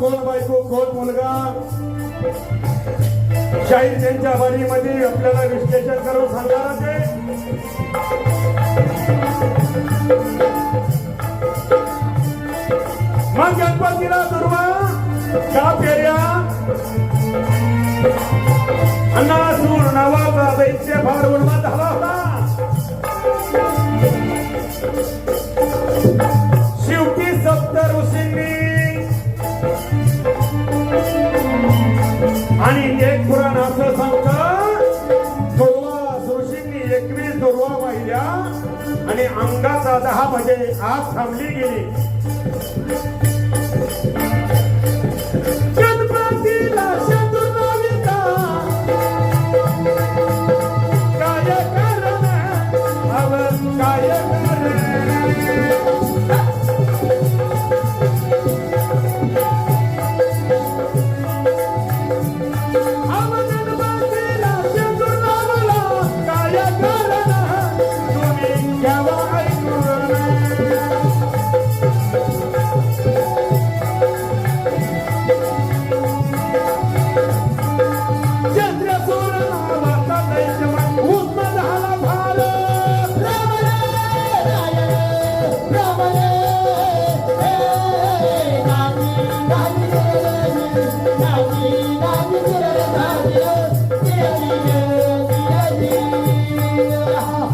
कोण बायको कोण मुलगा? शाहीर त्यांच्या वाणीमध्ये आपल्याला विश्लेषण करून सांगणार ते मग गणपतीला दुर्वा का पेर्या अन्नासूर नावाचा दैत्य फार उन्माद झाला होता. म्हणजे आज थांबली गेली.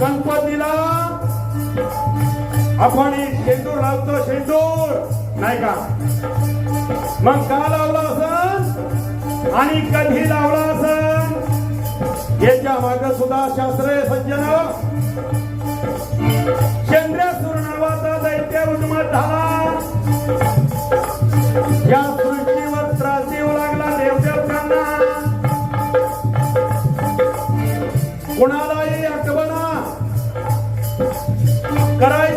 गणपतीला आपण शेंदूर लावतो शेंदूर. नाही का? मग का लावला असन? आणि कधी लावला असन? याच्या माग सुद्धा शास्त्रीय सज्जन. चंद्रसूर नावाचा दैत्य उन्मत झाला या सृष्टीवर त्रास येऊ लागला देवदेवतांना. कुणाला करायचं काय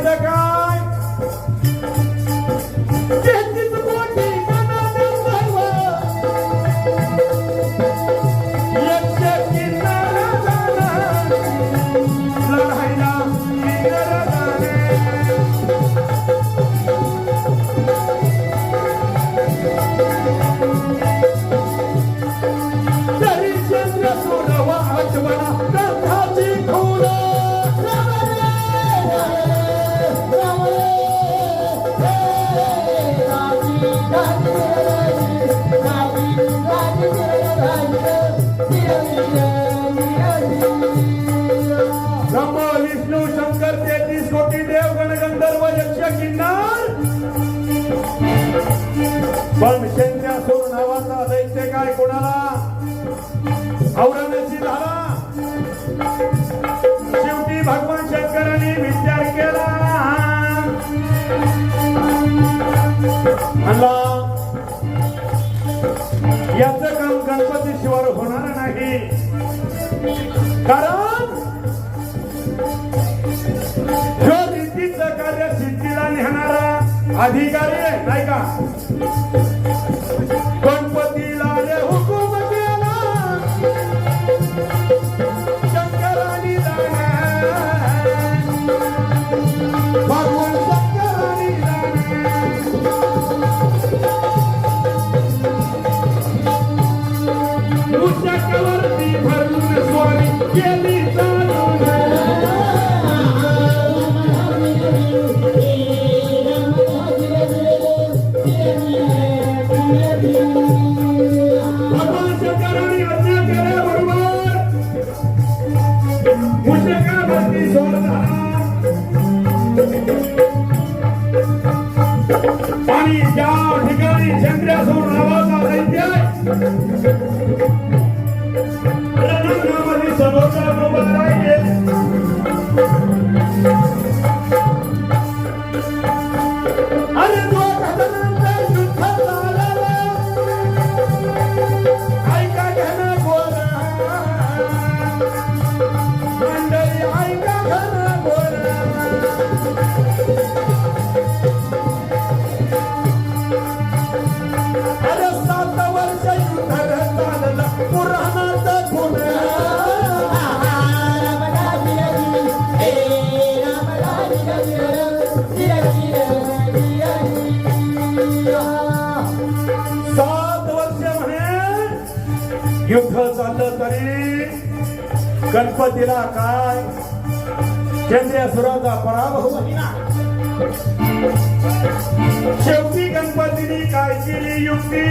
पण चंद्रासूर नावाचा दैत्य काय कोणाला? औरंगची झाला. शेवटी भगवान शंकरांनी विचार केला. म्हणला याचं काम गणपती शिवार होणार नाही. कारण जो रीतीचं कार्य सिद्धीला लिहणारा अधिकारी आहे नाही का? गणपतीला युद्ध झालं तरी गणपतीला काय? चंद्रसुराचा पराभव शेवटी गणपतीने काय केली युक्ती?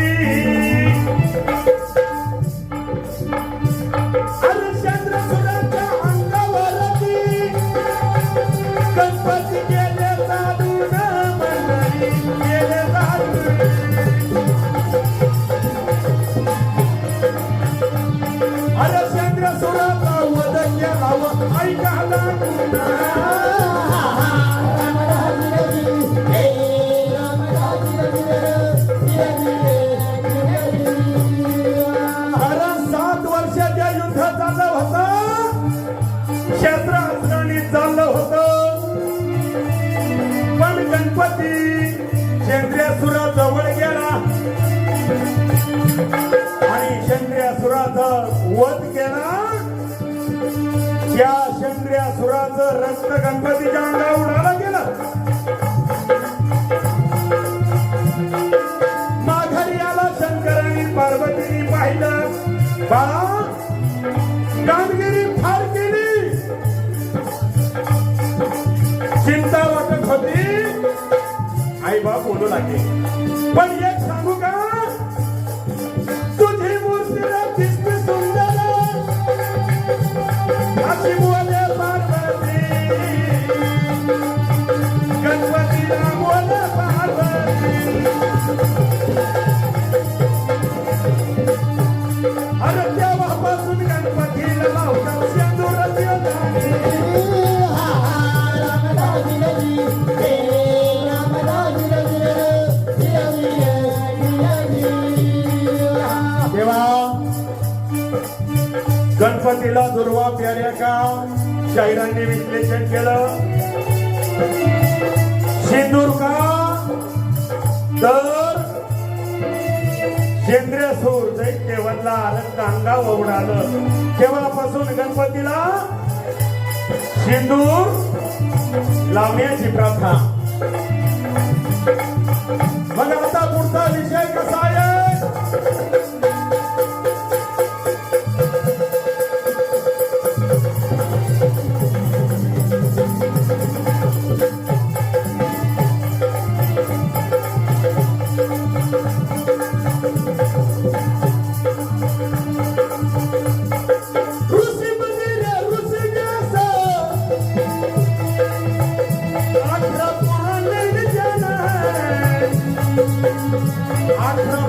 ऐका अरे सुराचं रक्त गणपतीच्या अंगावर उडाला गेलं. माघारी आला शंकराने पार्वतीने पाहिलं. बाळा कामगिरी फार केली. चिंता वाटत होती. आई बाप बोलू लागले. शाहिरांनी विश्लेषण केलं. सिंदूर का? तर सेंद्रिय सूर दैत्यवनला आलं अंगा उडालं. तेव्हापासून गणपतीला सिंदूर लावण्याची प्रथा. अठरा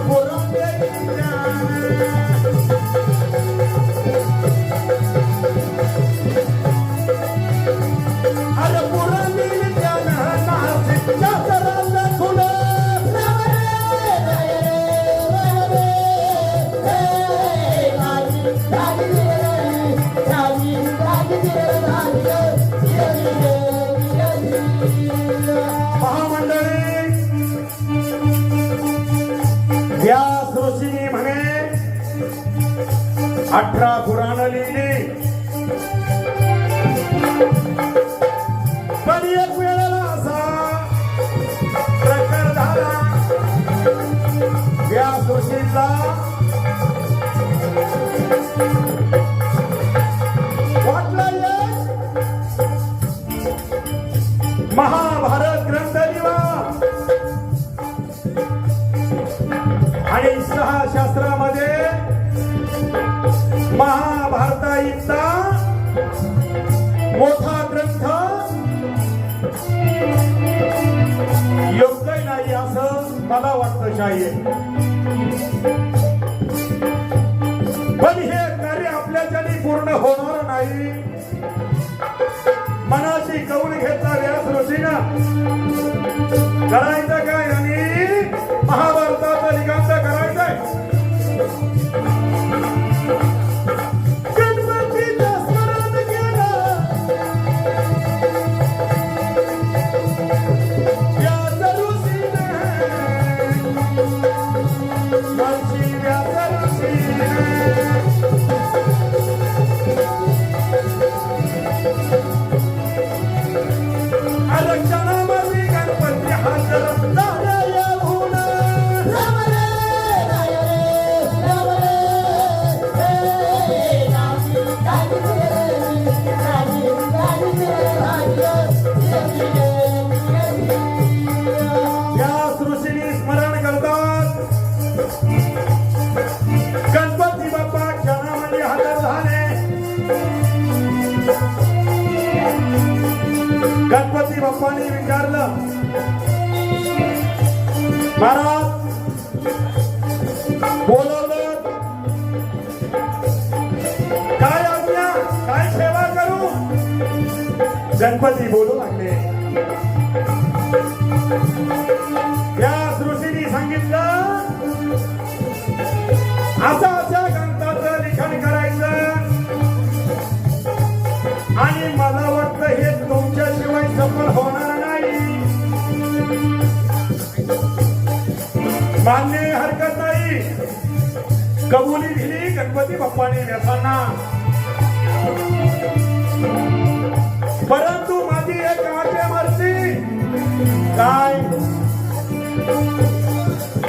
अठरा पुराण लिहिली. पण एक वेळेला असा प्रकार झाला. या ऋषीचा महाभारता मोठा ग्रंथ. योग्य नाही असं मला वाटत शाही पण हे कार्य आपल्याच्याने पूर्ण होणार नाही मनाशी कौल घेतला व्यास ऋषीनं करायचं काय आणि महाभारताचं निकांत करायचंय. महाराज बोलवलं. काय आज्ञा? काय सेवा करू? गणपती बोलू लागले. या ऋषीने सांगितलं असं अशा मान्य हरकत नाही. कबुली दिली गणपती बाप्पाने व्यथांना परंतु माझी एक आटे मरती काय?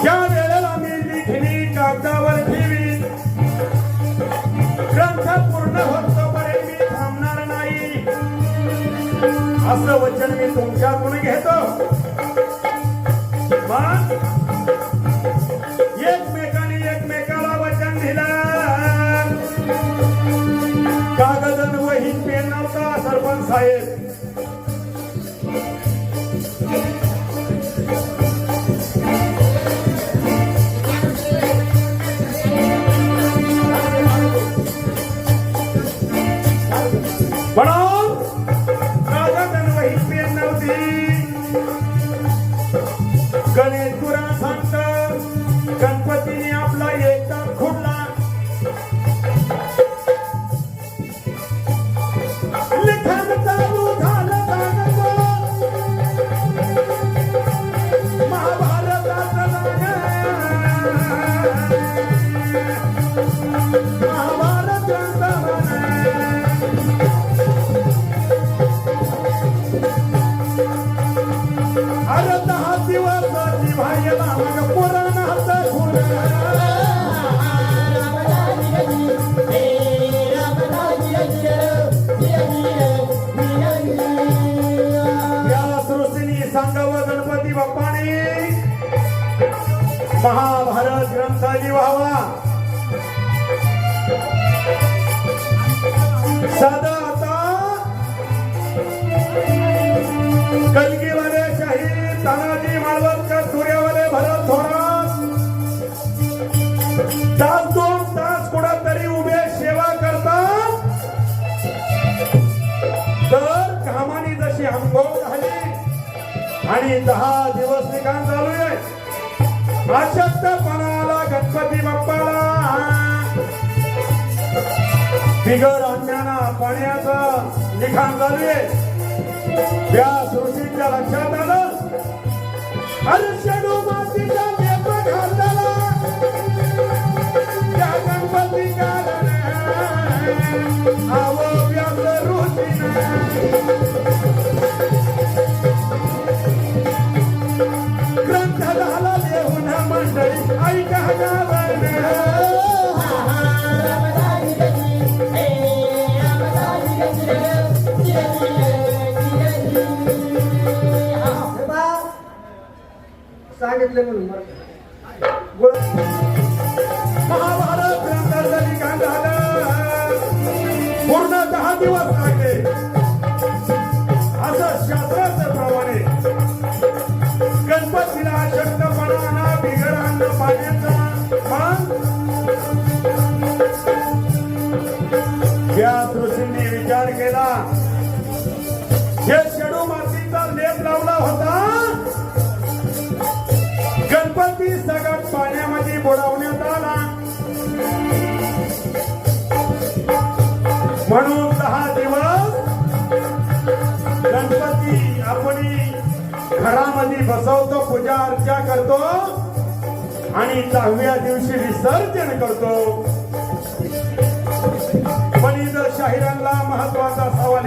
त्या वेळेला मी लिखली कागदावर ठेवी ग्रंथ पूर्ण होतोपर्यंत मी थांबणार नाही. असं वचन मी तुमच्याकडून घेतो. महाभारत ग्रंथ व्हावा. साधा आता कलगीवाले शाहीर तानाजी मालवणकर सूर्यवाले भरत थोरात. तास दोन तास कुठंतरी उभे सेवा करतात. तर कामाने जशी अनुभव झाली आणि दहा दिवस निकाल चालू आहे. अशक्तपणाला गणपती बाप्पाला. बिगर अन्याना पाण्याचं लिखाण झाले. त्या सृष्टीच्या लक्षात आलं. अरे शेडू मातीचा गणपतीला शक्तपणाला बिगर अन्न पाण्याचा या दृष्टीने विचार केला. हे शेडू मातीचा लेप लावला होता. गणपती सगळ्यात पाण्यामध्ये बुडवण्यात आला. म्हणून दहा दिवस घरामध्ये बसवतो पूजा अर्चा करतो आणि दहाव्या दिवशी विसर्जन करतो. पण इतर शाहिरांना महत्त्वाचा सवाल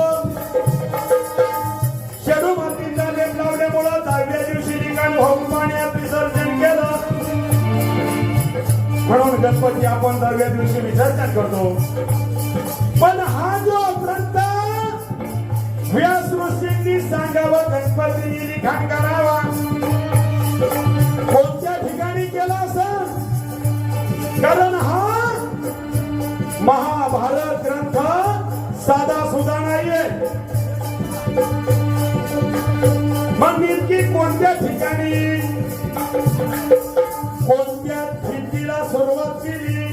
दिवशी विसर्जन केलं. म्हणून गणपती आपण दहाव्या दिवशी विसर्जन करतो. पण हा जो ग्रंथ व्यास सांगावा सांगावं लिखाण करावा. कोणत्या ठिकाणी केला असं कारण हा महाभारत ग्रंथ साधा कोणत्या ठिकाणी? कोणत्या भीतीला सुरुवात केली?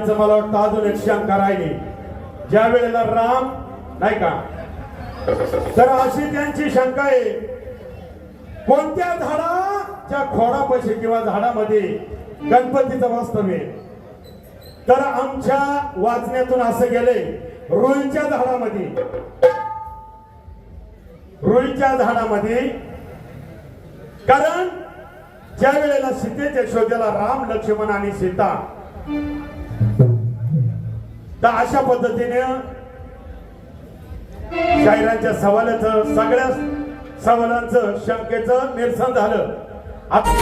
यांचं मला वाटतं अजून एक शंका राहिली. ज्या वेळेला राम नाही का? तर अशी त्यांची शंका आहे. कोणत्या झाडाच्या खोडापाशी किंवा झाडामध्ये गणपतीचं वास्तव्य तर आमच्या वाचण्यातून असं गेले रुईच्या झाडामध्ये. रुईच्या झाडामध्ये. कारण ज्या वेळेला सीतेच्या शोधाला राम लक्ष्मण आणि सीता तर अशा पद्धतीने शाहिरांच्या सवालाचं सगळ्या सवालांचं शंकेचं निरसन झालं. आता